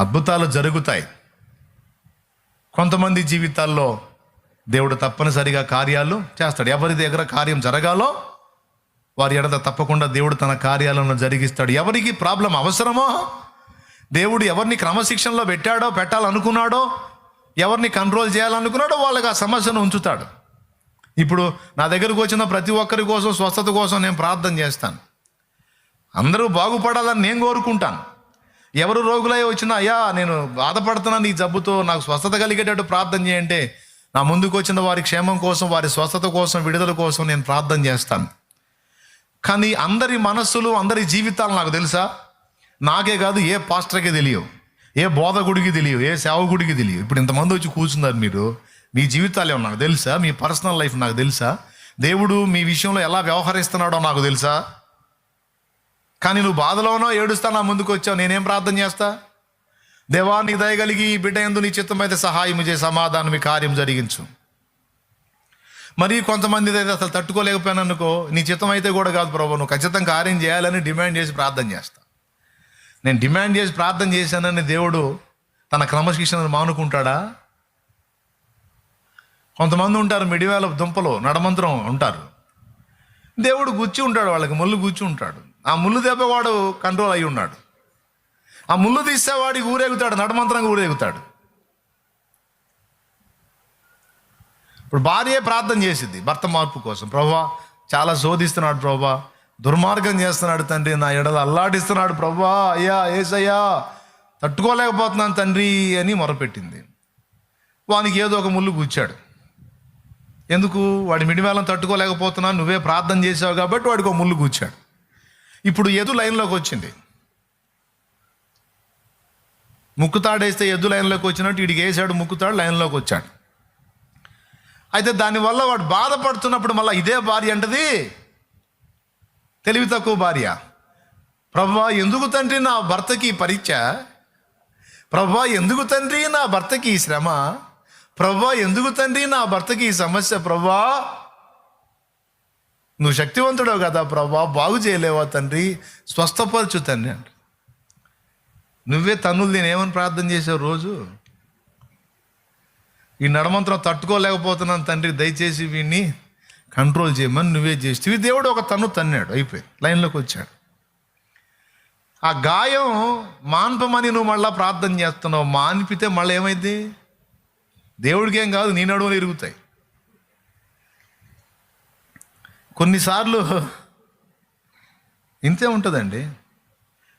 అద్భుతాలు జరుగుతాయి. కొంతమంది జీవితాల్లో దేవుడు తప్పనిసరిగా కార్యాలు చేస్తాడు. ఎవరి దగ్గర కార్యం జరగాలో వారి ఎడత తప్పకుండా దేవుడు తన కార్యాలను జరిగిస్తాడు. ఎవరికి ప్రాబ్లం అవసరమో దేవుడు ఎవరిని క్రమశిక్షణలో పెట్టాడో పెట్టాలనుకున్నాడో ఎవరిని కంట్రోల్ చేయాలనుకున్నాడో వాళ్ళకి ఆ సమస్యను ఉంచుతాడు. ఇప్పుడు నా దగ్గరకు వచ్చిన ప్రతి ఒక్కరి కోసం స్వస్థత కోసం నేను ప్రార్థన చేస్తాను. అందరూ బాగుపడాలని నేను కోరుకుంటాను. ఎవరు రోగులై వచ్చినా అయ్యా నేను బాధపడుతున్నాను నీ జబ్బుతో నాకు స్వస్థత కలిగేటట్టు ప్రార్థన చేయంటే నా ముందుకు వచ్చిన వారి క్షేమం కోసం వారి స్వస్థత కోసం విడుదల కోసం నేను ప్రార్థన చేస్తాను. కానీ అందరి మనస్సులు అందరి జీవితాలు నాకు తెలుసా? నాకే కాదు ఏ పాస్టర్కి తెలియవు ఏ బోధకుడికి తెలియవు ఏ సేవకుడికి తెలియవు. ఇప్పుడు ఇంతమంది వచ్చి కూర్చున్నారు మీరు మీ జీవితాలు ఏమో నాకు తెలుసా? మీ పర్సనల్ లైఫ్ నాకు తెలుసా? దేవుడు మీ విషయంలో ఎలా వ్యవహరిస్తున్నాడో నాకు తెలుసా? కానీ నువ్వు బాధలోనో ఏడుస్తా నా ముందుకు వచ్చావు. నేనేం ప్రార్థన చేస్తా? దేవా నీ దయగలిగి ఈ బిడ్డ ఎందు నీ చిత్తమైతే సహాయం చేసి సమాధానం కార్యం జరిగించు. మరి కొంతమంది అయితే అసలు తట్టుకోలేకపోయాను అనుకో నీ చిత్తం అయితే కూడా కాదు ప్రభు నువ్వు ఖచ్చితంగా కార్యం చేయాలని డిమాండ్ చేసి ప్రార్థన చేస్తా. నేను డిమాండ్ చేసి ప్రార్థన చేశానని దేవుడు తన క్రమశిక్షణను మానుకుంటాడా? కొంతమంది ఉంటారు మిడివేల దుంపలు నడమంత్రం ఉంటారు. దేవుడు గుచ్చి ఉంటాడు వాళ్ళకి ముళ్ళు గుచ్చి ఉంటాడు. ఆ ముళ్ళు దెబ్బవాడు కంట్రోల్ అయి ఉన్నాడు. ఆ ముళ్ళు తీసేవాడికి ఊరేగుతాడు నడమంత్రంగా ఊరేగుతాడు. ఇప్పుడు భార్య ప్రార్థన చేసింది భర్త మార్పు కోసం. ప్రభా చాలా శోధిస్తున్నాడు ప్రభా దుర్మార్గం చేస్తున్నాడు తండ్రి నా ఎడల అల్లాడిస్తున్నాడు ప్రభా అయ్యా ఏసయ్యా తట్టుకోలేకపోతున్నాను తండ్రి అని మొరపెట్టింది. వానికి ఏదో ఒక ముళ్ళు కూర్చాడు ఎందుకు? వాడి మిడివేళం తట్టుకోలేకపోతున్నాను నువ్వే ప్రార్థన చేసావు కాబట్టి వాడికి ఒక ముళ్ళు కూర్చాడు ఇప్పుడు ఎదు లైన్లోకి వచ్చింది. ముక్కుతాడేస్తే ఎద్దు లైన్లోకి వచ్చినట్టు వీడికి వేసాడు ముక్కుతాడు లైన్లోకి వచ్చాడు. అయితే దానివల్ల వాడు బాధపడుతున్నప్పుడు మళ్ళీ ఇదే భార్య అంటది? తెలివి తక్కువ భార్య. ప్రభా ఎందుకు తండ్రి నా భర్తకి పరీక్ష ప్రభా ఎందుకు తండ్రి నా భర్తకి ఈ శ్రమ? ప్రభా ఎందుకు తండ్రి నా భర్తకి ఈ సమస్య? ప్రభా నువ్వు శక్తివంతుడవు కదా ప్రభా బాగు చేయలేవా తండ్రి? స్వస్థపరచు తండ్రి అంట. నువ్వే తన్నులు నేను ఏమని ప్రార్థన చేసావు రోజు? ఈ నడమంత్రం తట్టుకోలేకపోతున్నాను తండ్రి దయచేసి వీడిని కంట్రోల్ చేయమని నువ్వే చేస్తే. దేవుడు ఒక తన్ను తన్నాడు అయిపోయి లైన్లోకి వచ్చాడు. ఆ గాయం మాన్పమని నువ్వు మళ్ళీ ప్రార్థన చేస్తున్నావు మాన్పితే మళ్ళీ ఏమైంది దేవుడికి ఏం కాదు నీ నడువులు ఇరుగుతాయి. కొన్నిసార్లు ఇంతే ఉంటుందండి.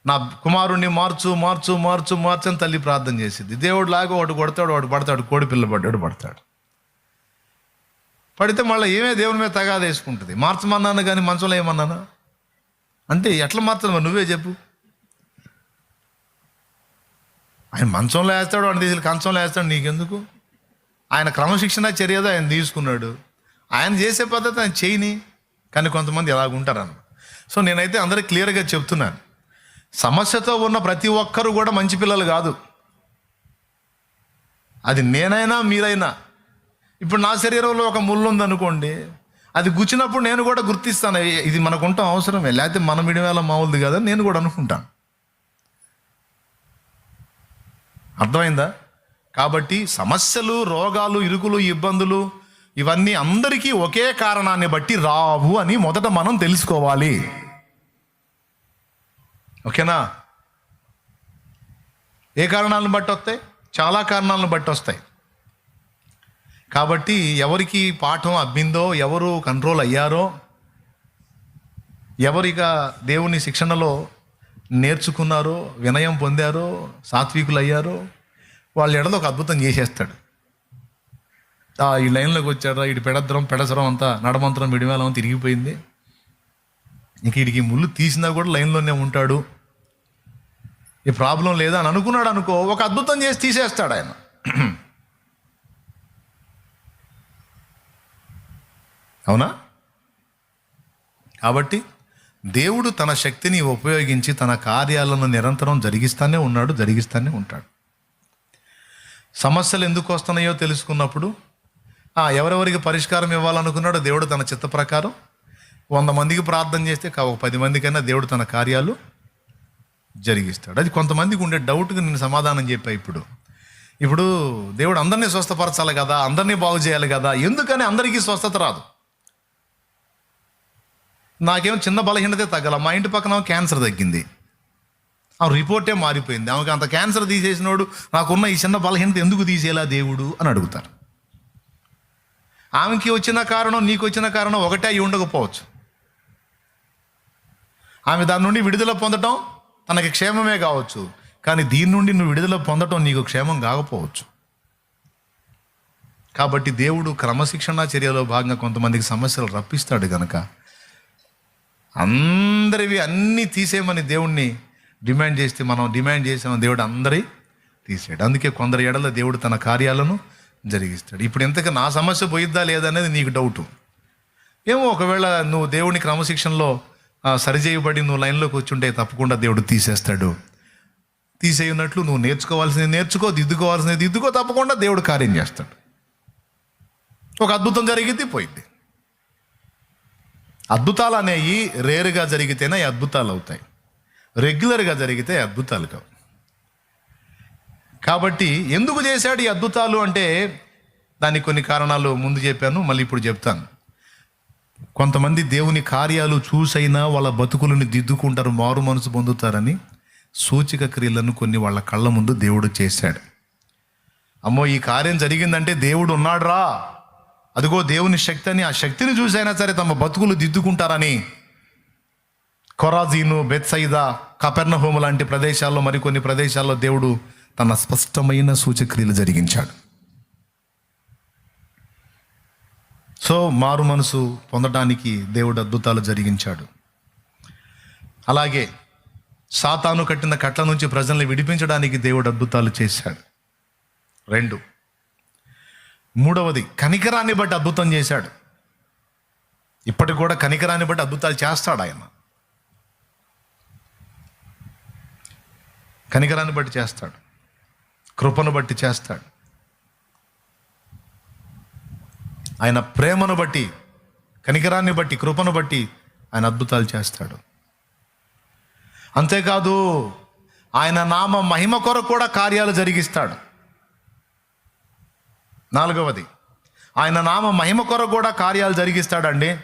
నా కుమారుణ్ణి మార్చు మార్చు మార్చు మార్చు అని తల్లి ప్రార్థన చేసింది దేవుడు లాగా వాడు కొడతాడు వాడు పడతాడు కోడి పిల్ల పడ్డాడు పడతాడు. పడితే మళ్ళీ ఏమే దేవుని మీద తగాద వేసుకుంటుంది? మార్చమన్నాను కానీ మంచంలో ఏమన్నాను? అంటే ఎట్లా మార్చాలి నువ్వే చెప్పు. ఆయన మంచంలో వేస్తాడు వాడిని తీసుకు కంచంలో వేస్తాడు నీకెందుకు? ఆయన క్రమశిక్షణ చర్యదో ఆయన తీసుకున్నాడు. ఆయన చేసే పద్ధతి ఆయన చేయని. కానీ కొంతమంది ఎలాగుంటారన్న సో నేనైతే అందరికి క్లియర్గా చెప్తున్నాను. సమస్యతో ఉన్న ప్రతి ఒక్కరు కూడా మంచి పిల్లలు కాదు. అది నేనైనా మీరైనా. ఇప్పుడు నా శరీరంలో ఒక ముళ్ళు ఉందనుకోండి అది గుచ్చినప్పుడు నేను కూడా గుర్తిస్తాను ఇది మనకు ఉంటాం అవసరమే లేకపోతే మన విడివేళ మామూలుది కదా నేను కూడా అనుకుంటాను. అర్థమైందా? కాబట్టి సమస్యలు రోగాలు ఇరుకులు ఇబ్బందులు ఇవన్నీ అందరికీ ఒకే కారణాన్ని బట్టి రావు అని మొదట మనం తెలుసుకోవాలి. ఓకేనా? ఏ కారణాలను బట్టి వస్తాయి? చాలా కారణాలను బట్టి వస్తాయి. కాబట్టి ఎవరికి పాఠం అబ్బిందో ఎవరు కంట్రోల్ అయ్యారో ఎవరిక దేవుని శిక్షణలో నేర్చుకున్నారో వినయం పొందారో సాత్వికులు అయ్యారో వాళ్ళ ఎడలో ఒక అద్భుతం చేసేస్తాడు. ఈ లైన్లోకి వచ్చారా ఇటు పెడద్రం పెడసరం అంతా నడమంత్రం విడివేలం తిరిగిపోయింది ఇంక వీడికి ముళ్ళు తీసినా కూడా లైన్లోనే ఉంటాడు. ఈ ప్రాబ్లం లేదా అని అనుకున్నాడు అనుకో ఒక అద్భుతం చేసి తీసేస్తాడు ఆయన. అవునా? కాబట్టి దేవుడు తన శక్తిని ఉపయోగించి తన కార్యాలను నిరంతరం జరిగిస్తానే ఉన్నాడు జరిగిస్తానే ఉంటాడు. సమస్యలు ఎందుకు వస్తున్నాయో తెలుసుకున్నప్పుడు ఎవరెవరికి పరిష్కారం ఇవ్వాలనుకున్నాడో దేవుడు తన చిత్త ప్రకారం వంద మందికి ప్రార్థన చేస్తే ఒక పది మందికైనా దేవుడు తన కార్యాలు జరిగిస్తాడు. అది కొంతమందికి ఉండే డౌట్కి నేను సమాధానం చెప్పా ఇప్పుడు. ఇప్పుడు దేవుడు అందరినీ స్వస్థపరచాలి కదా అందరినీ బాగు చేయాలి కదా ఎందుకని అందరికీ స్వస్థత రాదు? నాకేమో చిన్న బలహీనతే తగ్గల మా ఇంటి పక్కన క్యాన్సర్ తగ్గింది. ఆ రిపోర్టే మారిపోయింది. ఆమెకు అంత క్యాన్సర్ తీసేసినోడు నాకున్న ఈ చిన్న బలహీనత ఎందుకు తీసేలా దేవుడు అని అడుగుతారు. ఆమెకి వచ్చిన కారణం నీకు వచ్చిన కారణం ఒకటే అయి ఉండకపోవచ్చు. ఆమె దాని నుండి విడుదల పొందటం తనకి క్షేమమే కావచ్చు. కానీ దీని నుండి నువ్వు విడుదల పొందటం నీకు క్షేమం కాకపోవచ్చు. కాబట్టి దేవుడు క్రమశిక్షణా చర్యలో భాగంగా కొంతమందికి సమస్యలు రప్పిస్తాడు గనక. అందరివి అన్నీ తీసేయమని దేవుణ్ణి డిమాండ్ చేస్తే మనం డిమాండ్ చేసాము దేవుడు అందరి తీసాడు. అందుకే కొందరు ఎడల దేవుడు తన కార్యాలను జరిగిస్తాడు. ఇప్పుడు ఇంతకు నా సమస్య పోయిద్దా లేదనేది నీకు డౌటు ఏమో ఒకవేళ నువ్వు దేవుని క్రమశిక్షణలో సరిచేయబడి నువ్వు లైన్లోకి వచ్చుంటే తప్పకుండా దేవుడు తీసేస్తాడు. తీసేయనట్లు నువ్వు నేర్చుకోవాల్సింది నేర్చుకో దిద్దుకోవాల్సింది దిద్దుకో తప్పకుండా దేవుడు కార్యం చేస్తాడు. ఒక అద్భుతం జరిగితే పోయింది అద్భుతాలు అనేవి రేరుగా జరిగితేనే అద్భుతాలు అవుతాయి. రెగ్యులర్గా జరిగితే అద్భుతాలు కావు. కాబట్టి ఎందుకు చేశాడు ఈ అద్భుతాలు అంటే దానికి కొన్ని కారణాలు ముందు చెప్పాను మళ్ళీ ఇప్పుడు చెప్తాను. కొంతమంది దేవుని కార్యాలు చూసైనా వాళ్ళ బతుకులను దిద్దుకుంటారు మారు మనసు పొందుతారని సూచిక క్రియలను కొన్ని వాళ్ళ కళ్ళ ముందు దేవుడు చేశాడు. అమ్మో ఈ కార్యం జరిగిందంటే దేవుడు ఉన్నాడురా. అదిగో దేవుని శక్తి అని ఆ శక్తిని చూసైనా సరే తమ బతుకులు దిద్దుకుంటారని కొరాజీను బెత్సైదా కపెర్నహోము లాంటి ప్రదేశాల్లో మరికొన్ని ప్రదేశాల్లో దేవుడు తన స్పష్టమైన సూచక్రియలు జరిగించాడు. సో మారు మనసు పొందడానికి దేవుడు అద్భుతాలు జరిగించాడు. అలాగే సాతాను కట్టిన కట్ల నుంచి ప్రజల్ని విడిపించడానికి దేవుడు అద్భుతాలు చేశాడు. రెండు మూడవది కనికరాన్ని బట్టి అద్భుతం చేశాడు. ఇప్పటికి కూడా కనికరాన్ని బట్టి అద్భుతాలు చేస్తాడు ఆయన. కనికరాన్ని బట్టి చేస్తాడు. కృపను బట్టి చేస్తాడు. ఆయన ప్రేమను బట్టి కనికరాన్ని బట్టి కృపను బట్టి ఆయన అద్భుతాలు చేస్తాడు. అంతేకాదు ఆయన నామ మహిమ కొరకు కూడా కార్యాలు జరిగిస్తాడు. నాలుగవది ఆయన నామ మహిమ కొరకు కూడా కార్యాలు జరిగిస్తాడండి.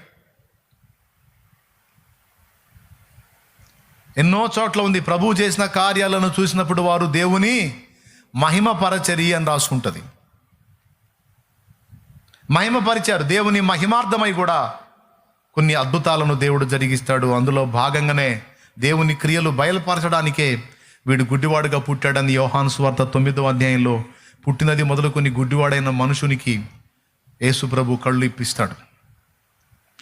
ఎన్నో చోట్ల ఉంది. ప్రభువు చేసిన కార్యాలను చూసినప్పుడు వారు దేవుని మహిమ పరచరి అని రాసుకుంటుంది. మహిమపరిచారు. దేవుని మహిమార్థమై కూడా కొన్ని అద్భుతాలను దేవుడు జరిగిస్తాడు. అందులో భాగంగానే దేవుని క్రియలు బయలుపరచడానికే వీడు గుడ్డివాడుగా పుట్టాడని యోహాన్ స్వార్థ తొమ్మిదో అధ్యాయంలో పుట్టినది మొదలుకొని గుడ్డివాడైన మనుషునికి యేసుప్రభు కళ్ళు ఇప్పిస్తాడు.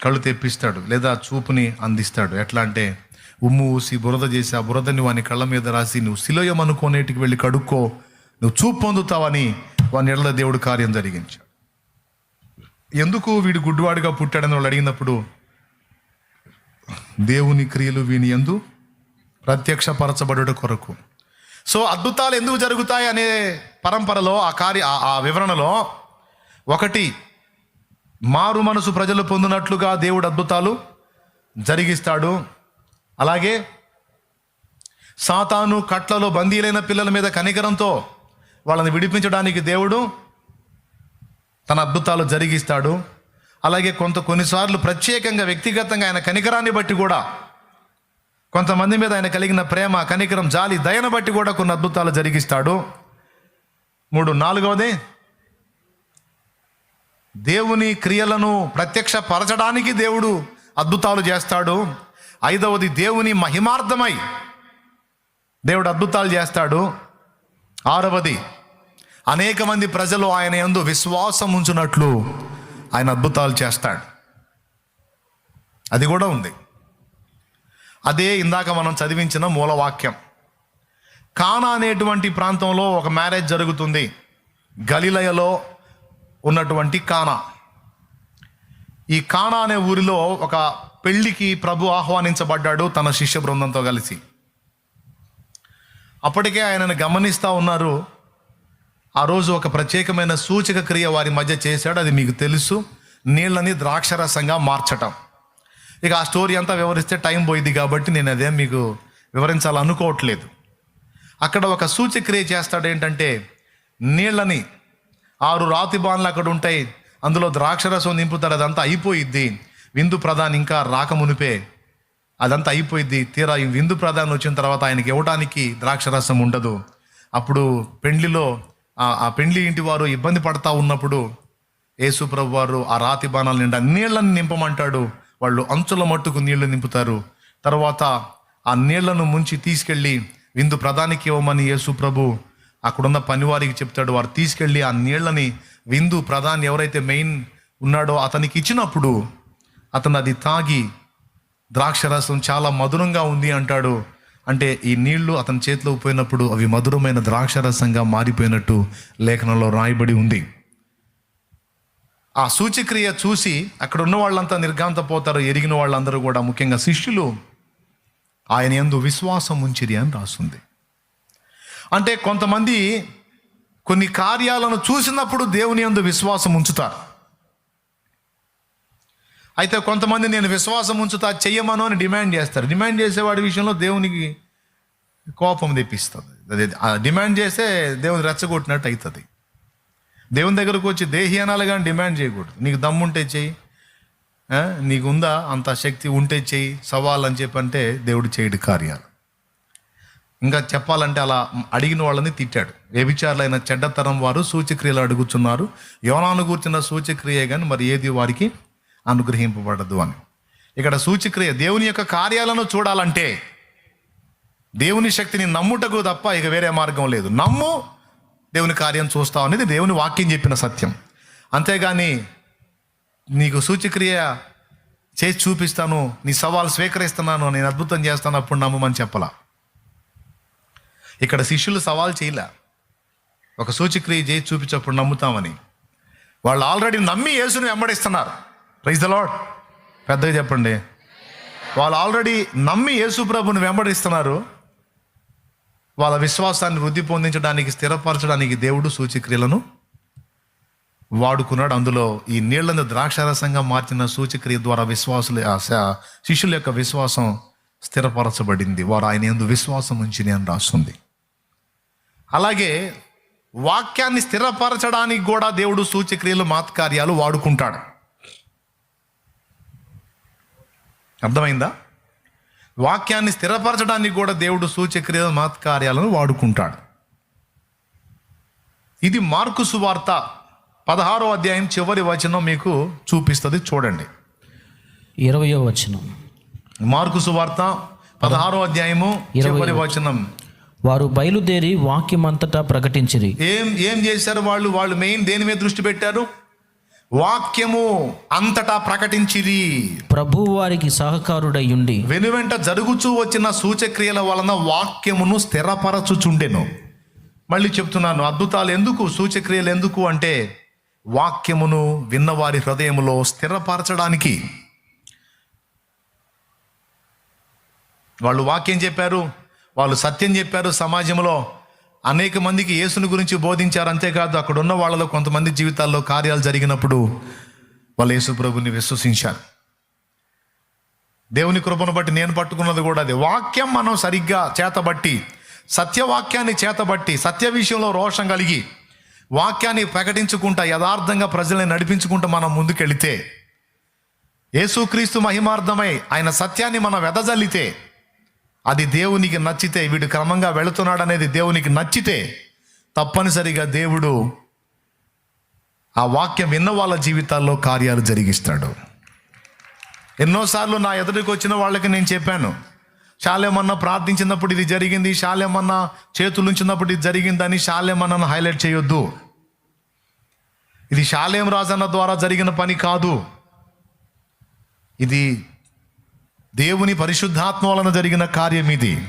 కళ్ళు తెప్పిస్తాడు లేదా చూపుని అందిస్తాడు. ఎట్లా అంటే ఉమ్ము ఊసి బురద చేసి ఆ బురదని వాని కళ్ళ మీద రాసి నువ్వు శిలోయం అనుకోనేటికి వెళ్ళి కడుక్కో నువ్వు చూపు పొందుతావని వాని ఎడల దేవుడు కార్యం జరిగించాడు. ఎందుకు వీడు గుడ్డివాడిగా పుట్టాడని వాళ్ళు అడిగినప్పుడు దేవుని క్రియలు వీని ఎందు ప్రత్యక్షపరచబడుట కొరకు. సో అద్భుతాలు ఎందుకు జరుగుతాయి అనే పరంపరలో ఆ కార్య ఆ- ఆ వివరణలో ఒకటి మారు మనసు ప్రజలు పొందినట్లుగా దేవుడు అద్భుతాలు జరిగిస్తాడు. అలాగే సాతాను కట్లలో బందీలైన పిల్లల మీద కనికరంతో వాళ్ళని విడిపించడానికి దేవుడు తన అద్భుతాలు జరిగిస్తాడు. అలాగే కొంత కొన్నిసార్లు ప్రత్యేకంగా వ్యక్తిగతంగా ఆయన కనికరాన్ని బట్టి కూడా కొంతమంది మీద ఆయన కలిగిన ప్రేమ కనికరం జాలి దయను బట్టి కూడా కొన్ని అద్భుతాలు జరిగిస్తాడు. మూడు నాలుగవది దేవుని క్రియలను ప్రత్యక్షపరచడానికి దేవుడు అద్భుతాలు చేస్తాడు. ఐదవది దేవుని మహిమార్థమై దేవుడు అద్భుతాలు చేస్తాడు. ఆరవది అనేక మంది ప్రజలు ఆయన ఎందు విశ్వాసం ఉంచున్నట్లు ఆయన అద్భుతాలు చేస్తాడు. అది కూడా ఉంది. అదే ఇందాక మనం చదివించిన మూలవాక్యం. కానా అనేటువంటి ప్రాంతంలో ఒక మ్యారేజ్ జరుగుతుంది. గలిలయలో ఉన్నటువంటి కానా. ఈ కానా అనే ఊరిలో ఒక పెళ్ళికి ప్రభు ఆహ్వానించబడ్డాడు తన శిష్య బృందంతో కలిసి. అప్పటికే ఆయనను గమనిస్తూ ఉన్నారు. ఆ రోజు ఒక ప్రత్యేకమైన సూచక క్రియ వారి మధ్య చేశాడు. అది మీకు తెలుసు. నీళ్ళని ద్రాక్షరసంగా మార్చటం. ఇక ఆ స్టోరీ అంతా వివరిస్తే టైం పోయింది కాబట్టి నేను అదే మీకు వివరించాలనుకోవట్లేదు. అక్కడ ఒక సూచక్రియ చేస్తాడు ఏంటంటే నీళ్ళని ఆరు రాతి బాన్లు అక్కడ ఉంటాయి. అందులో ద్రాక్షరసం నింపుతాడు. అదంతా అయిపోయిద్ది. విందు ప్రధాన్ ఇంకా రాకమునిపే అదంతా అయిపోయిద్ది. తీరా విందు ప్రధాని వచ్చిన తర్వాత ఆయనకి ఇవ్వడానికి ద్రాక్షరసం ఉండదు. అప్పుడు పెండ్లిలో ఆ- పెండ్లి ఇంటి వారు ఇబ్బంది పడతా ఉన్నప్పుడు యేసుప్రభు వారు ఆ రాతి బాణాల నిండా నీళ్ళను నింపమంటాడు. వాళ్ళు అంచుల మట్టుకు నీళ్ళు నింపుతారు. తర్వాత ఆ నీళ్ళను ముంచి తీసుకెళ్ళి విందు ప్రధానికి ఇవ్వమని యేసు ప్రభు అక్కడున్న పనివారికి చెప్తాడు. వారు తీసుకెళ్ళి ఆ నీళ్ళని విందు ప్రధాని ఎవరైతే మెయిన్ ఉన్నాడో అతనికి ఇచ్చినప్పుడు అతను అది తాగి ద్రాక్షరసం చాలా మధురంగా ఉంది అంటాడు. అంటే ఈ నీళ్ళు అతని చేతిలో పోయినప్పుడు అవి మధురమైన ద్రాక్షరసంగా మారిపోయినట్టు లేఖనంలో రాయబడి ఉంది. ఆ సూచక్రియ చూసి అక్కడ ఉన్న వాళ్ళంతా నిర్గాంతపోతారు ఎరిగిన వాళ్ళందరూ కూడా. ముఖ్యంగా శిష్యులు ఆయన ఎందు విశ్వాసం ఉంచిరి అని రాస్తుంది అంటే కొంతమంది కొన్ని కార్యాలను చూసినప్పుడు దేవుని యందు విశ్వాసం ఉంచుతారు. అయితే కొంతమంది నేను విశ్వాసం ఉంచుతా చెయ్యమను అని డిమాండ్ చేస్తారు. డిమాండ్ చేసేవాడి విషయంలో దేవునికి కోపం తెప్పిస్తుంది. డిమాండ్ చేస్తే దేవుని రెచ్చగొట్టినట్టు అవుతుంది దేవుని దగ్గరకు వచ్చి దేహి అనాలి కానీ డిమాండ్ చేయకూడదు. నీకు దమ్ముంటే చెయ్యి. నీకు ఉందా అంత శక్తి ఉంటే చెయ్యి. సవాల్ అని చెప్పంటే దేవుడు చేయడు కార్యాలు. ఇంకా చెప్పాలంటే అలా అడిగిన వాళ్ళని తిట్టాడు. వ్యభిచారులైన చెడ్డతరం వారు సూచక్రియలు అడుగుతున్నారు యోనాను కూర్చున్న సూచక్రియే కానీ మరి ఏది వారికి అనుగ్రహింపబడదు అని. ఇక్కడ సూచిక్రియ దేవుని యొక్క కార్యాలను చూడాలంటే దేవుని శక్తిని నమ్ముటకు తప్ప ఇక వేరే మార్గం లేదు. నమ్ము దేవుని కార్యం చూస్తావు అనేది దేవుని వాక్యం చెప్పిన సత్యం. అంతేగాని నీకు సూచిక్రియ చేసి చూపిస్తాను నీ సవాల్ స్వీకరిస్తున్నాను నేను అద్భుతం చేస్తాను అప్పుడు నమ్మమని చెప్పలా. ఇక్కడ శిష్యులు సవాల్ చేయలే. ఒక సూచిక్రియ చేసి చూపించప్పుడు నమ్ముతామని. వాళ్ళు ఆల్రెడీ నమ్మి యేసును వెంబడిస్తున్నారు. ప్రైజ్ ద లాడ్ పెద్దగా చెప్పండి. వాళ్ళు ఆల్రెడీ నమ్మి యేసుప్రభుని వెంబడిస్తున్నారు. వాళ్ళ విశ్వాసాన్ని వృద్ధి పొందించడానికి స్థిరపరచడానికి దేవుడు సూచిక్రియలను వాడుకున్నాడు. అందులో ఈ నీళ్ళను ద్రాక్షారసంగా మార్చిన సూచిక్రియ ద్వారా విశ్వాసుల శిష్యుల యొక్క విశ్వాసం స్థిరపరచబడింది. వారు ఆయన ఎందు విశ్వాసం ఉంచి నేను రాస్తుంది అలాగే వాక్యాన్ని స్థిరపరచడానికి కూడా దేవుడు సూచిక్రియలు మాత్కార్యాలు వాడుకుంటాడు. అర్థమైందా? వాక్యాన్ని స్థిరపరచడానికి కూడా దేవుడు సూచక్రియలు మాత్కార్యాలను వాడుకుంటాడు. ఇది మార్కు సువార్త పదహారో అధ్యాయం చివరి వచనం మీకు చూపిస్తుంది చూడండి. ఇరవయో వచనం. మార్కు సువార్త పదహారో అధ్యాయము చివరి వచనం. వారు బయలుదేరి వాక్యమంతటా ప్రకటించిరి. ఏం ఏం చేశారు వాళ్ళు? వాళ్ళు మెయిన్ దేని మీద దృష్టి పెట్టారు? వాక్యము అంతటా ప్రకటించిరి. ప్రభు వారికి సహకారుడై ఉండి వెనువెంట జరుగుచూ వచ్చిన సూచక్రియల వలన వాక్యమును స్థిరపరచుచుండెను. మళ్ళీ చెప్తున్నాను అద్భుతాలు ఎందుకు సూచక్రియలు ఎందుకు అంటే వాక్యమును విన్నవారి హృదయములో స్థిరపరచడానికి. వాళ్ళు వాక్యం చెప్పారు వాళ్ళు సత్యం చెప్పారు సమాజంలో అనేక మందికి యేసుని గురించి బోధించారు. అంతేకాదు అక్కడ ఉన్న వాళ్ళలో కొంతమంది జీవితాల్లో కార్యాలు జరిగినప్పుడు వాళ్ళు యేసు ప్రభుని విశ్వసించారు. దేవుని కృపను బట్టి నేను పట్టుకున్నది కూడా అది. వాక్యం మనం సరిగ్గా చేతబట్టి సత్యవాక్యాన్ని చేతబట్టి సత్య విషయంలో రోషం కలిగి వాక్యాన్ని ప్రకటించుకుంటా యథార్థంగా ప్రజల్ని నడిపించుకుంటూ మనం ముందుకెళితే యేసుక్రీస్తు మహిమార్థమై ఆయన సత్యాన్ని మనం వెదజల్లితే అది దేవునికి నచ్చితే వీడు క్రమంగా వెళుతున్నాడు అనేది దేవునికి నచ్చితే తప్పనిసరిగా దేవుడు ఆ వాక్యం విన్న వాళ్ళ జీవితాల్లో కార్యాలు జరిగిస్తాడు. ఎన్నోసార్లు నా ఎదుటికి వచ్చిన వాళ్ళకి నేను చెప్పాను శాలేమన్నా ప్రార్థించినప్పుడు ఇది జరిగింది శాలేమన్నా చేతులుంచినప్పుడు ఇది జరిగిందని శాలేమన్నను హైలైట్ చేయొద్దు. ఇది శాలేం రాజన్న ద్వారా జరిగిన పని కాదు. ఇది దేవుని పరిశుద్ధాత్మ వలన జరిగిన కార్యం ఇది.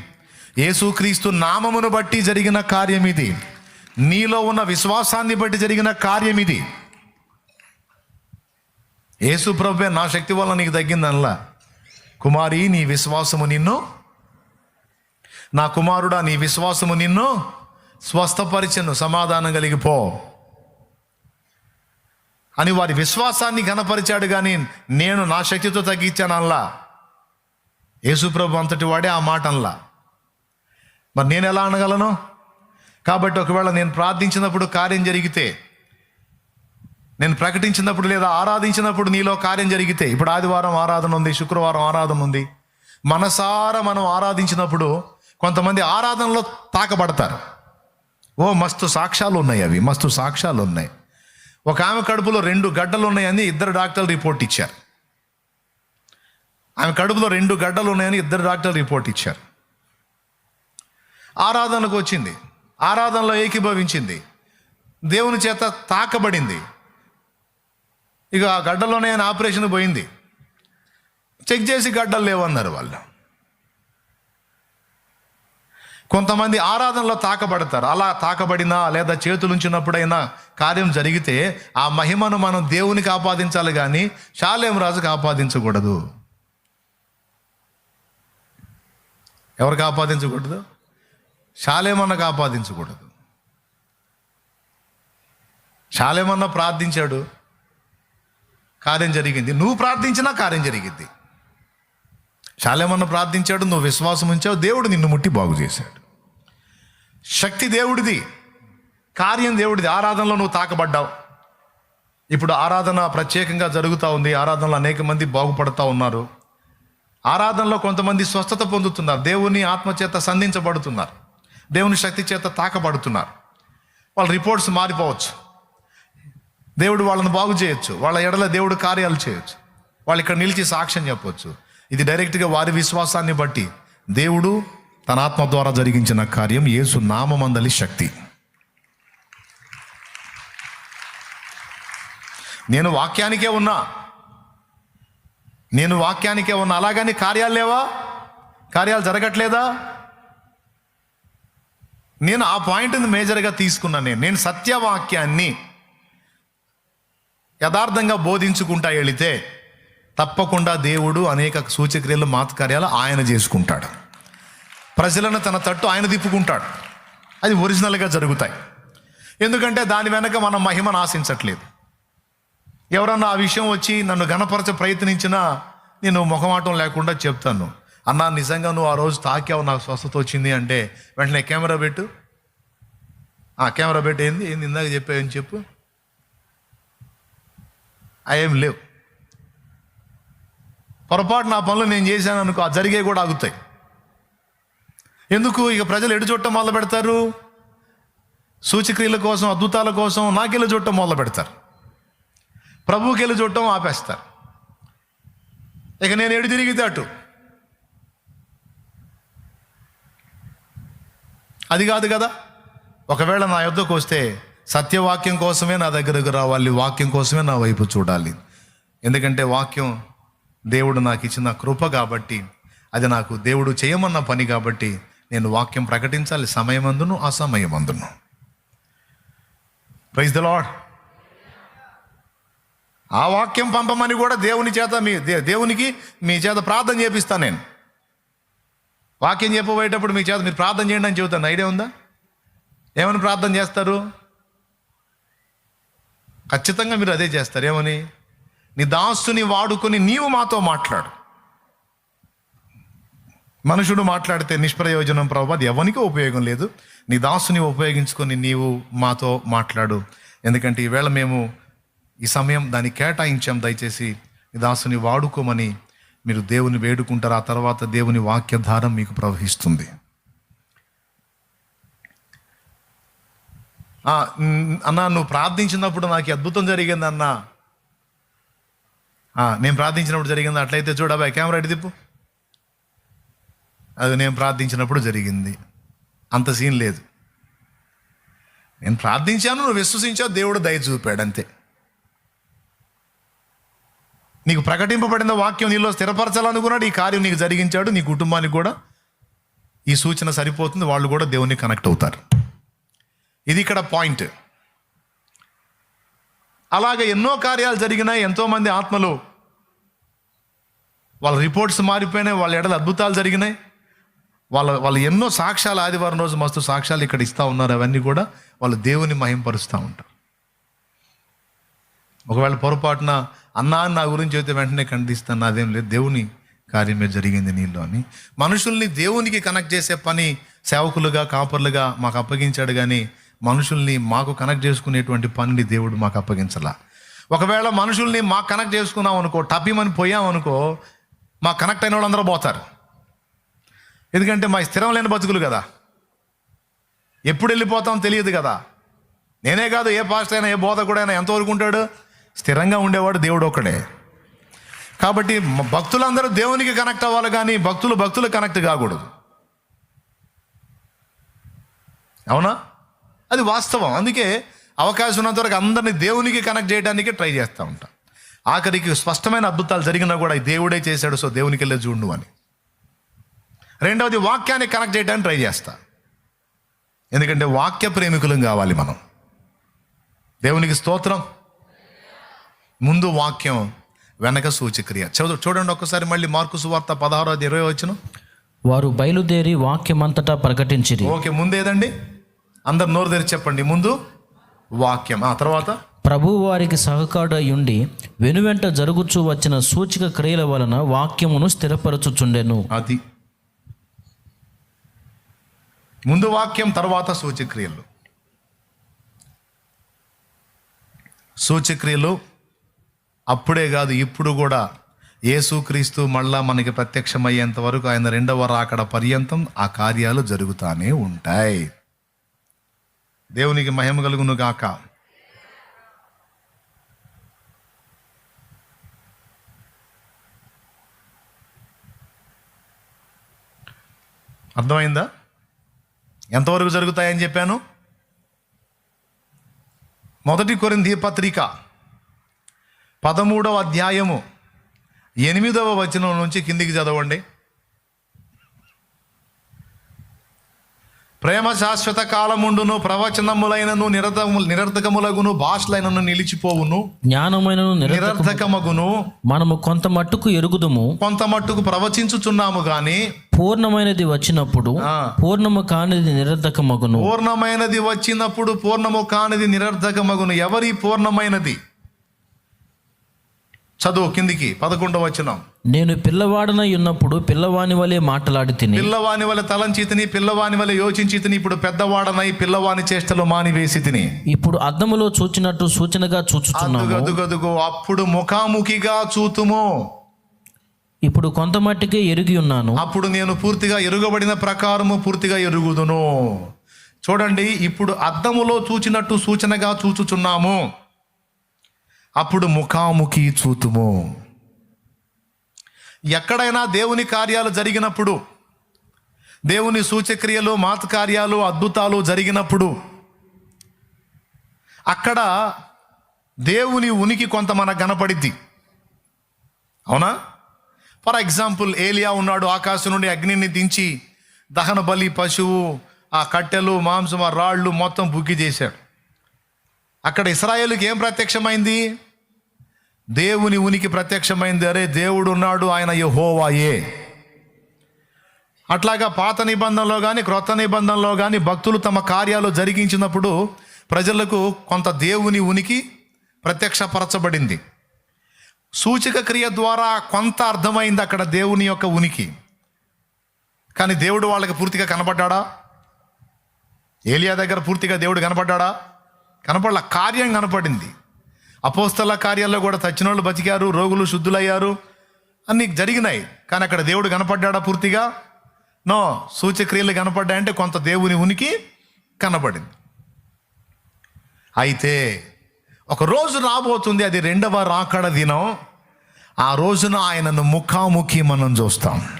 యేసుక్రీస్తు నామమును బట్టి జరిగిన కార్యం ఇది. నీలో ఉన్న విశ్వాసాన్ని బట్టి జరిగిన కార్యం ఇది. యేసు ప్రభువే నా శక్తి వల్ల నీకు తగ్గిందనలా. కుమారి నీ విశ్వాసము నిన్ను నా కుమారుడా నీ విశ్వాసము నిన్ను స్వస్థపరిచను సమాధానం కలిగిపో అని వారి విశ్వాసాన్ని ఘనపరిచాడు కానీ నేను నా శక్తితో తగ్గించాను అనలా యేసుప్రభు అంతటి వాడే ఆ మాట అనలా మరి నేను ఎలా అనగలను? కాబట్టి ఒకవేళ నేను ప్రార్థించినప్పుడు కార్యం జరిగితే నేను ప్రకటించినప్పుడు లేదా ఆరాధించినప్పుడు నీలో కార్యం జరిగితే ఇప్పుడు ఆదివారం ఆరాధన ఉంది శుక్రవారం ఆరాధన ఉంది మనసారా మనం ఆరాధించినప్పుడు కొంతమంది ఆరాధనలో తాకబడతారు. ఓ మస్తు సాక్ష్యాలు ఉన్నాయి అవి మస్తు సాక్ష్యాలు ఉన్నాయి. ఒక ఆమె కడుపులో రెండు గడ్డలు ఉన్నాయని ఇద్దరు డాక్టర్లు రిపోర్ట్ ఇచ్చారు. ఆమె కడుపులో రెండు గడ్డలు ఉన్నాయని ఇద్దరు డాక్టర్లు రిపోర్ట్ ఇచ్చారు. ఆరాధనకు వచ్చింది. ఆరాధనలో ఏకీభవించింది. దేవుని చేత తాకబడింది. ఇక ఆ గడ్డలోనే ఆయన ఆపరేషన్ పోయింది. చెక్ చేసి గడ్డలు లేవన్నారు వాళ్ళు. కొంతమంది ఆరాధనలో తాకబడతారు. అలా తాకబడినా లేదా చేతులుంచినప్పుడైనా కార్యం జరిగితే ఆ మహిమను మనం దేవునికి ఆపాదించాలి కానీ శాలేం రాజుకు ఆపాదించకూడదు. ఎవరికి ఆపాదించకూడదు శాలేమన్నకు ఆపాదించకూడదు శాలేమన్న ప్రార్థించాడు కార్యం జరిగింది. నువ్వు ప్రార్థించినా కార్యం జరిగింది. శాలేమన్న ప్రార్థించాడు నువ్వు విశ్వాసం ఉంచావు దేవుడు నిన్ను ముట్టి బాగు చేశాడు. శక్తి దేవుడిది కార్యం దేవుడిది. ఆరాధనలో నువ్వు తాకబడ్డావు. ఇప్పుడు ఆరాధన ప్రత్యేకంగా జరుగుతూ ఉంది. ఆరాధనలో అనేక మంది బాగుపడతా ఉన్నారు. ఆరాధనలో కొంతమంది స్వస్థత పొందుతున్నారు. దేవుని ఆత్మచేత సంధించబడుతున్నారు. దేవుని శక్తి చేత తాకబడుతున్నారు. వాళ్ళ రిపోర్ట్స్ మారిపోవచ్చు. దేవుడు వాళ్ళని బాగు చేయొచ్చు. వాళ్ళ ఎడల దేవుడు కార్యాలు చేయొచ్చు. వాళ్ళు ఇక్కడ నిలిచి సాక్ష్యం చెప్పొచ్చు. ఇది డైరెక్ట్గా వారి విశ్వాసాన్ని బట్టి దేవుడు తన ఆత్మ ద్వారా జరిగించిన కార్యం యేసు నామమందలి శక్తి. నేను వాక్యానికే ఉన్నా. నేను వాక్యానికే ఉన్నా. అలాగని కార్యాలు లేవా? కార్యాలు జరగట్లేదా? నేను ఆ పాయింట్ని మేజర్గా తీసుకున్నాను నేను. నేను సత్యవాక్యాన్ని యథార్థంగా బోధించుకుంటా వెళితే తప్పకుండా దేవుడు అనేక సూచక్రియలు మాతకార్యాలు ఆయన చేసుకుంటాడు. ప్రజలను తన తట్టు ఆయన తిప్పుకుంటాడు. అది ఒరిజినల్గా జరుగుతాయి. ఎందుకంటే దాని వెనక మనం మహిమను ఆశించట్లేదు. ఎవరన్నా ఆ విషయం వచ్చి నన్ను గణపరచ ప్రయత్నించినా నేను ముఖమాటం లేకుండా చెప్తాను. అన్నా నిజంగా నువ్వు ఆ రోజు తాకావు నాకు స్వస్థత వచ్చింది అంటే వెంటనే కెమెరా పెట్టు. ఆ కెమెరా పెట్టి ఏంది? ఏంది ఇందాక చెప్పావని చెప్పు? అవేం లేవు. పొరపాటు నా పనులు నేను చేశాను అనుకో ఆ జరిగే కూడా ఆగుతాయి. ఎందుకు? ఇక ప్రజలు ఎడు చుట్టం మొదలు పెడతారు? సూచక్రియల కోసం అద్భుతాల కోసం నాకెళ్ళి చుట్టం మొదలు పెడతారు? ప్రభువుకి వెళ్ళి చూడటం ఆపేస్తారు. ఇక నేను ఎడు తిరిగితే అటు. అది కాదు కదా. ఒకవేళ నా యుద్ధకు వస్తే సత్యవాక్యం కోసమే నా దగ్గరకు రావాలి వాక్యం కోసమే నా వైపు చూడాలి. ఎందుకంటే వాక్యం దేవుడు నాకు ఇచ్చిన కృప కాబట్టి అది నాకు దేవుడు చేయమన్న పని కాబట్టి నేను వాక్యం ప్రకటించాలి. సమయమందును అసమయమందును. ప్రైజ్ ద లాడ్ ఆ వాక్యం పంపమని కూడా దేవుని చేత మీ దే- దేవునికి మీ చేత ప్రార్థన చేపిస్తాను నేను. వాక్యం చెప్పబోయేటప్పుడు మీ చేత మీరు ప్రార్థన చేయండి అని చెబుతాను. ఐడియా ఉందా? ఏమని ప్రార్థన చేస్తారు? ఖచ్చితంగా మీరు అదే చేస్తారు. ఏమని? నీ దాస్తుని వాడుకొని నీవు మాతో మాట్లాడు. మనుషుడు మాట్లాడితే నిష్ప్రయోజనం ప్రభు అది ఎవరికి ఉపయోగం లేదు. నీ దాసుని ఉపయోగించుకొని నీవు మాతో మాట్లాడు. ఎందుకంటే ఈవేళ మేము ఈ సమయం దాన్ని కేటాయించాం. దయచేసి దాసుని వాడుకోమని మీరు దేవుని వేడుకుంటారు. ఆ తర్వాత దేవుని వాక్యధారం మీకు ప్రవహిస్తుంది. అన్నా నువ్వు ప్రార్థించినప్పుడు నాకు అద్భుతం జరిగింది అన్నా. నేను ప్రార్థించినప్పుడు జరిగింది. అట్లయితే చూడబాయ్ కెమెరా తిప్పు? అది నేను ప్రార్థించినప్పుడు జరిగింది. అంత సీన్ లేదు. నేను ప్రార్థించాను నువ్వు విశ్వసించావు దేవుడు దయ చూపాడు అంతే. నీకు ప్రకటింపబడిన వాక్యం నీలో స్థిరపరచాలనుకున్నాడు ఈ కార్యం నీకు జరిగించాడు నీ కుటుంబానికి కూడా ఈ సూచన సరిపోతుంది వాళ్ళు కూడా దేవుణ్ణి కనెక్ట్ అవుతారు. ఇది ఇక్కడ పాయింట్ అలాగే ఎన్నో కార్యాలు జరిగినాయి ఎంతోమంది ఆత్మలు వాళ్ళ రిపోర్ట్స్ మారిపోయినాయి వాళ్ళ ఎడల అద్భుతాలు జరిగినాయి. వాళ్ళ వాళ్ళు ఎన్నో సాక్ష్యాలు ఆదివారం రోజు మస్తు సాక్ష్యాలు ఇక్కడ ఇస్తూ ఉన్నారు అవన్నీ కూడా వాళ్ళు దేవుని మహింపరుస్తూ ఉంటారు. ఒకవేళ పొరపాటున అన్నా అని నా గురించి అయితే వెంటనే ఖండిస్తాను. నాదేం లేదు. దేవుని కార్యమే జరిగింది నీళ్ళు అని. మనుషుల్ని దేవునికి కనెక్ట్ చేసే పని సేవకులుగా కాపర్లుగా మాకు అప్పగించాడు కానీ మనుషుల్ని మాకు కనెక్ట్ చేసుకునేటువంటి పనిని దేవుడు మాకు అప్పగించలా. ఒకవేళ మనుషుల్ని మాకు కనెక్ట్ చేసుకున్నాం అనుకో టపిమని పోయాం అనుకో మా కనెక్ట్ అయిన వాళ్ళందరూ పోతారు. ఎందుకంటే మా స్థిరం లేని బతుకులు కదా. ఎప్పుడు వెళ్ళిపోతాం తెలియదు కదా. నేనే కాదు ఏ పాస్ట్ అయినా ఏ బోధకుడైనా ఎంతవరకు ఉంటాడు? స్థిరంగా ఉండేవాడు దేవుడు ఒకడే కాబట్టి భక్తులందరూ దేవునికి కనెక్ట్ అవ్వాలి కానీ భక్తులు భక్తులు కనెక్ట్ కాకూడదు. అవునా? అది వాస్తవం. అందుకే అవకాశం ఉన్నంత వరకు అందరినీ దేవునికి కనెక్ట్ చేయడానికి ట్రై చేస్తూ ఉంటాం. ఆఖరికి స్పష్టమైన అద్భుతాలు జరిగినా కూడా ఈ దేవుడే చేశాడు సో దేవునికి వెళ్ళే చూడు అని. రెండవది వాక్యాన్ని కనెక్ట్ చేయడానికి ట్రై చేస్తా. ఎందుకంటే వాక్య ప్రేమికులం కావాలి మనం. దేవునికి స్తోత్రం. ముందు వాక్యం వెనక సూచక్రియ. చదువు చూడండి ఒక్కసారి మళ్ళీ మార్కు సువార్త పదహారో ఇరవై వచ్చిన. వారు బయలుదేరి వాక్యమంతటా ప్రకటించిరి. ఓకే ముందు ఏదండి? అందరు నోరు తెరిచి చెప్పండి. ముందు వాక్యం. ఆ తర్వాత? ప్రభువు వారికి సహకారుడయుండి వెనువెంట జరుగుచూ వచ్చిన సూచిక క్రియల వలన వాక్యమును స్థిరపరచుచుండెను. అది. ముందు వాక్యం తర్వాత సూచక్రియలు. సూచక్రియలు అప్పుడే కాదు ఇప్పుడు కూడా యేసుక్రీస్తు మళ్ళా మనకి ప్రత్యక్షమయ్యేంత వరకు ఆయన రెండవ రాకడ పర్యంతం ఆ కార్యాలు జరుగుతానే ఉంటాయి. దేవునికి మహిమ కలుగును గాక. అర్థమైందా? ఎంతవరకు జరుగుతాయని చెప్పాను? మొదటి కొరింది పత్రిక పదమూడవ అధ్యాయము ఎనిమిదవ వచనం నుంచి కిందికి చదవండి. ప్రేమ శాశ్వత కాలముండును ప్రవచనములైనను నిరతము నిరర్ధకములగును భాషలైనను నిలిచిపోవును. జ్ఞానమైనను నిరత నిరర్ధకమగును మనము కొంత మట్టుకు ఎరుగుదుము. కొంత మట్టుకు ప్రవచించుచున్నాము గాని పూర్ణమైనది వచ్చినప్పుడు. పూర్ణము కానిది నిరర్ధకమగును పూర్ణమైనది వచ్చినప్పుడు పూర్ణము కానిది నిరర్ధకమగును ఎవరి పూర్ణమైనది? చదువు కిందికి పదకొండవ వచనం. నేను పిల్లవాడనై ఉన్నప్పుడు పిల్లవాని వలె మాట్లాడి తిని పిల్లవాని వల్ల తలంచి తిని పిల్లవాని వల్ల యోచించి తిని ఇప్పుడు పెద్దవాడనై పిల్లవాని చేష్టలు మానివేసి తిని. ఇప్పుడు అద్దములో చూచినట్టు సూచనగా చూచుచున్నాము. అప్పుడు ముఖాముఖిగా చూతుము. ఇప్పుడు కొంత మట్టుకే ఎరిగి ఉన్నాను. అప్పుడు నేను పూర్తిగా ఎరుగబడిన ప్రకారము పూర్తిగా ఎరుగుదును. చూడండి ఇప్పుడు అద్దములో చూచినట్టు సూచనగా చూచుచున్నాము. అప్పుడు ముఖాముఖి చూతుము. ఎక్కడైనా దేవుని కార్యాలు జరిగినప్పుడు దేవుని సూచక్రియలు మాతకార్యాలు అద్భుతాలు జరిగినప్పుడు అక్కడ దేవుని ఉనికి కొంత మనకు కనపడిద్ది. అవునా? ఫర్ ఎగ్జాంపుల్ ఏలియా ఉన్నాడు ఆకాశం నుండి అగ్నిని దించి దహన బలి పశువు ఆ కట్టెలు మాంసం ఆ రాళ్ళు మొత్తం బుగ్గి చేశాడు. అక్కడ ఇస్రాయేల్కి ఏం ప్రత్యక్షమైంది? దేవుని ఉనికి ప్రత్యక్షమైంది. అరే దేవుడు ఉన్నాడు ఆయన యహోవాయే. అట్లాగా పాత నిబంధనలో కానీ క్రొత్త నిబంధనలో కానీ భక్తులు తమ కార్యాలు జరిగించినప్పుడు ప్రజలకు కొంత దేవుని ఉనికి ప్రత్యక్షపరచబడింది. సూచక క్రియ ద్వారా కొంత అర్థమైంది అక్కడ దేవుని యొక్క ఉనికి. కానీ దేవుడు వాళ్ళకి పూర్తిగా కనపడ్డాడా ఏలియా దగ్గర పూర్తిగా దేవుడు కనపడ్డాడా కనపడల కార్యం కనపడింది. అపోస్తల కార్యాల్లో కూడా చచ్చిన వాళ్ళు బతికారు రోగులు శుద్ధులయ్యారు. అన్నీ జరిగినాయి. కానీ అక్కడ దేవుడు కనపడ్డాడా పూర్తిగా? నో సూచక్రియలు కనపడ్డాయంటే కొంత దేవుని ఉనికి కనపడింది అయితే ఒక రోజు రాబోతుంది అది రెండవ రాకడ దినం. ఆ రోజున ఆయనను ముఖాముఖి మనం చూస్తాం.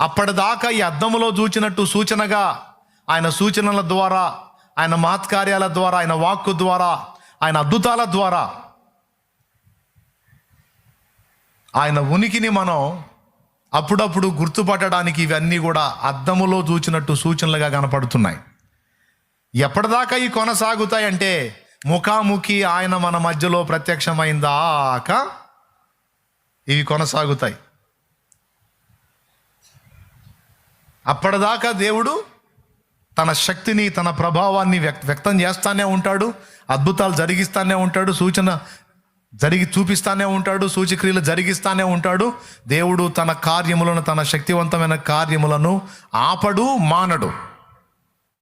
అప్పటిదాకా ఈ అద్దంలో చూచినట్టు సూచనగా ఆయన సూచనల ద్వారా ఆయన మహత్కార్యాల ద్వారా ఆయన వాక్కు ద్వారా ఆయన అద్భుతాల ద్వారా. ఆయన ఉనికిని మనం అప్పుడప్పుడు గుర్తుపట్టడానికి ఇవన్నీ కూడా అద్దములో చూచినట్టు సూచనలుగా కనపడుతున్నాయి. ఎప్పటిదాకా ఇవి కొనసాగుతాయంటే ముఖాముఖి ఆయన మన మధ్యలో ప్రత్యక్షమైందాక ఇవి కొనసాగుతాయి. అప్పటిదాకా దేవుడు తన శక్తిని తన ప్రభావాన్ని వ్యక్ వ్యక్తం చేస్తానే ఉంటాడు అద్భుతాలు జరిగిస్తానే ఉంటాడు సూచన జరిగి చూపిస్తానే ఉంటాడు సూచక్రియలు జరిగిస్తానే ఉంటాడు. దేవుడు తన కార్యములను తన శక్తివంతమైన కార్యములను ఆపడు మానడు.